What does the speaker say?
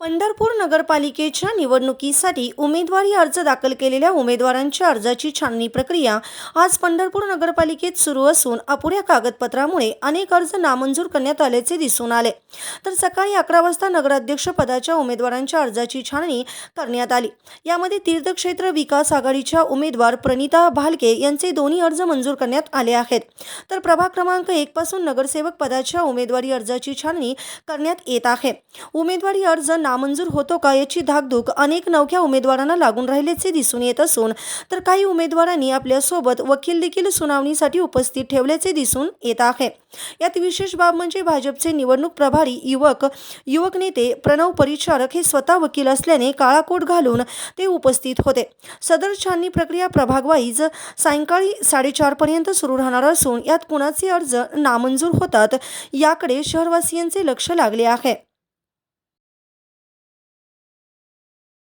पंढरपूर नगरपालिकेच्या निवडणुकीसाठी उमेदवारी अर्ज दाखल केलेल्या उमेदवारांच्या अर्जाची छाननी प्रक्रिया आज पंढरपूर नगरपालिकेत सुरू असून अपुऱ्या कागदपत्रामुळे अनेक अर्ज नामंजूर करण्यात आल्याचे दिसून आले. तर सकाळी अकरा वाजता नगराध्यक्ष पदाच्या उमेदवारांच्या अर्जाची छाननी करण्यात आली. यामध्ये तीर्थक्षेत्र विकास आघाडीच्या उमेदवार प्रणिता भालके यांचे दोन्ही अर्ज मंजूर करण्यात आले आहेत. तर प्रभाग क्रमांक एक पासून नगरसेवक पदाच्या उमेदवारी अर्जाची छाननी करण्यात येत आहे. उमेदवारी अर्ज नामंजूर होतो का याची धाकधूक अनेक नवख्या उमेदवारांना लागून राहिल्याचे दिसून येत असून तर काही उमेदवारांनी आपल्यासोबत वकील देखील सुनावणीसाठी उपस्थित ठेवल्याचे दिसून येत आहे. यात विशेष बाब म्हणजे भाजपचे निवडणूक प्रभारी युवक युवक नेते प्रणव परिचारक हे स्वतः वकील असल्याने काळा कोट घालून ते उपस्थित होते. सदर छाननी प्रक्रिया प्रभागवाईज सायंकाळी साडेचारपर्यंत सुरू राहणार असून यात कुणाचे अर्ज नामंजूर होतात याकडे शहरवासियांचे लक्ष लागले आहे.